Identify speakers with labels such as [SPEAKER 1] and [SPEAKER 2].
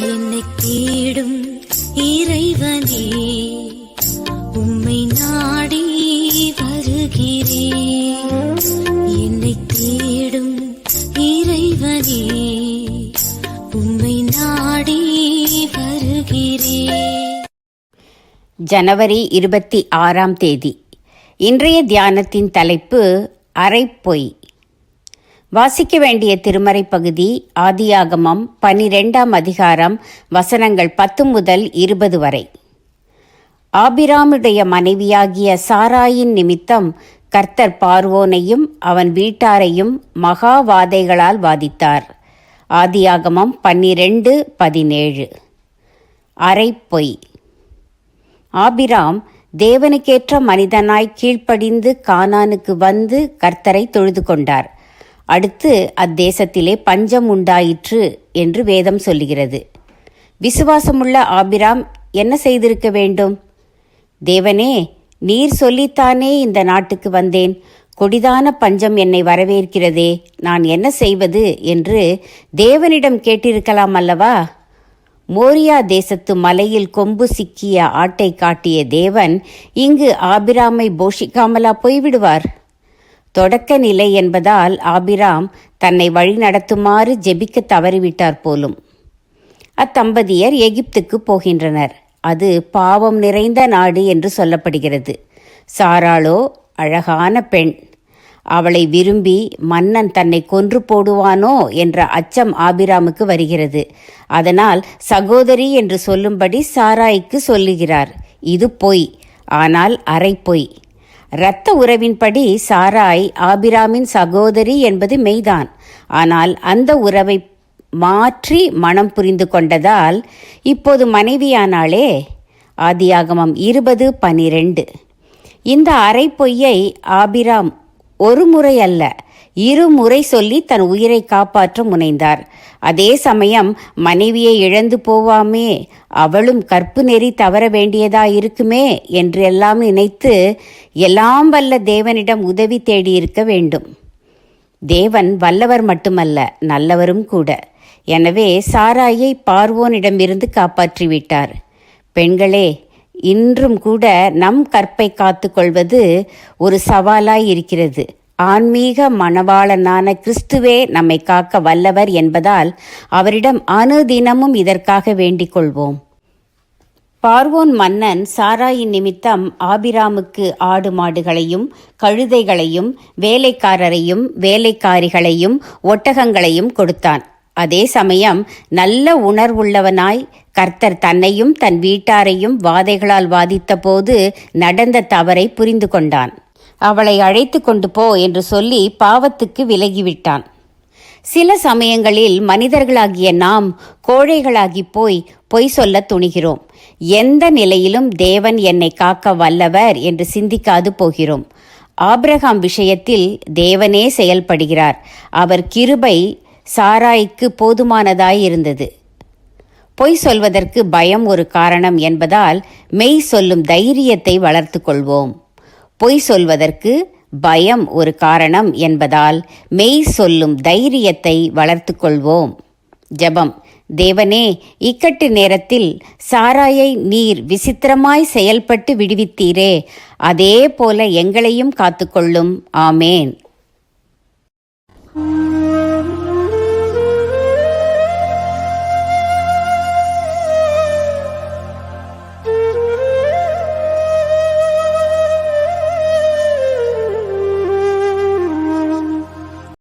[SPEAKER 1] என்னை தேடும் இறைவனே உம்மை நாடி வருகிறேன். என்னை தேடும் இறைவனே உம்மை நாடி வருகிறேன்.
[SPEAKER 2] ஜனவரி இருபத்தி ஆறாம் தேதி. இன்றைய தியானத்தின் தலைப்பு அரைப்பொய். வாசிக்க வேண்டிய திருமறை பகுதி ஆதியாகமம் பனிரெண்டாம் அதிகாரம் வசனங்கள் பத்து முதல் இருபது வரை. ஆபிராமுடைய மனைவியாகிய சாராயின் நிமித்தம் கர்த்தர் பார்வோனையும் அவன் வீட்டாரையும் மகா வாதைகளால் வாதித்தார். ஆதியாகமம் பன்னிரெண்டு பதினேழு. அரைப்பொய் ஆபிராம் தேவனுக்கேற்ற மனிதனாய் கீழ்ப்படிந்து கானானுக்கு வந்து கர்த்தரை தொழுது கொண்டார். அடுத்து அத்தேசத்திலே பஞ்சம் உண்டாயிற்று என்று வேதம் சொல்லுகிறது. விசுவாசமுள்ள ஆபிராம் என்ன செய்திருக்க வேண்டும்? தேவனே நீர் சொல்லித்தானே இந்த நாட்டுக்கு வந்தேன். கொடிதான பஞ்சம் என்னை வரவேற்கிறதே. நான் என்ன செய்வது என்று தேவனிடம் கேட்டிருக்கலாம் அல்லவா? மோரியா தேசத்து மலையில் கொம்பு சிக்கிய ஆட்டை காட்டிய தேவன் இங்கு ஆபிராமை போஷிக்காமலா போய்விடுவார். தொடக்க நிலை என்பதால் ஆபிராம் தன்னை வழிநடத்துமாறு ஜெபிக்க தவறிவிட்டார் போலும். அத்தம்பதியர் எகிப்துக்கு போகின்றனர். அது பாவம் நிறைந்த நாடு என்று சொல்லப்படுகிறது. சாராளோ அழகான பெண். அவளை விரும்பி மன்னன் தன்னை கொன்று போடுவானோ என்ற அச்சம் ஆபிராமுக்கு வருகிறது. அதனால் சகோதரி என்று சொல்லும்படி சாராய்க்கு சொல்லுகிறார். இது பொய். ஆனால் அரை பொய். இரத்த உறவின்படி சாராய் ஆபிராமின் சகோதரி என்பது மெய்தான். ஆனால் அந்த உறவை மாற்றி மனம் புரிந்து கொண்டதால் இப்போது மனைவியானாளே ஆதியாகமம் இருபது பனிரெண்டு. இந்த அரை பொய்யை ஆபிராம் ஒரு முறை அல்ல இருமுறை சொல்லி தன் உயிரை காப்பாற்ற முனைந்தார். அதே சமயம் மனைவியை இழந்து போவாமே அவளும் கற்பு நெறி தவற வேண்டியதா இருக்குமே என்று எல்லாம் நினைத்து எல்லாம் வல்ல தேவனிடம் உதவி தேடியிருக்க வேண்டும். தேவன் வல்லவர் மட்டுமல்ல நல்லவரும் கூட. எனவே சாராயை பார்வோனிடமிருந்து காப்பாற்றிவிட்டார். பெண்களே இன்றும் கூட நம் கற்பை காத்துக்கொள்வது ஒரு சவாலாய் இருக்கிறது. ஆன்மீக மணவாளனான கிறிஸ்துவே நம்மை காக்க வல்லவர் என்பதால் அவரிடம் அனுதினமும் இதற்காக வேண்டிக் கொள்வோம். பார்வோன் மன்னன் சாராயின் நிமித்தம் ஆபிராமுக்கு ஆடு மாடுகளையும் கழுதைகளையும் வேலைக்காரரையும் வேலைக்காரிகளையும் ஒட்டகங்களையும் கொடுத்தான். அதே சமயம் நல்ல உணர்வுள்ளவனாய் கர்த்தர் தன்னையும் தன் வீட்டாரையும் வாதைகளால் வாதித்தபோது நடந்த தவறை புரிந்து கொண்டான். அவளை அழைத்து கொண்டு போ என்று சொல்லி பாவத்துக்கு விலகிவிட்டான். சில சமயங்களில் மனிதர்களாகிய நாம் கோழைகளாகி போய் பொய் சொல்ல துணிகிறோம். எந்த நிலையிலும் தேவன் என்னை காக்க வல்லவர் என்று சிந்திக்காது போகிறோம். ஆப்ரஹாம் விஷயத்தில் தேவனே செயல்படுகிறார். அவர் கிருபை சாராய்க்கு போதுமானதாயிருந்தது பொய் சொல்வதற்கு பயம் ஒரு காரணம் என்பதால் மெய் சொல்லும் தைரியத்தை வளர்த்து கொள்வோம். பொய் சொல்வதற்கு பயம் ஒரு காரணம் என்பதால் மெய் சொல்லும் தைரியத்தை வளர்த்து கொள்வோம். ஜெபம். தேவனே இக்கட்டு நேரத்தில் சாராயை நீர் விசித்திரமாய் செயல்பட்டு விடுவித்தீரே. அதே போல எங்களையும் காத்துக்கொள்ளும். ஆமேன்.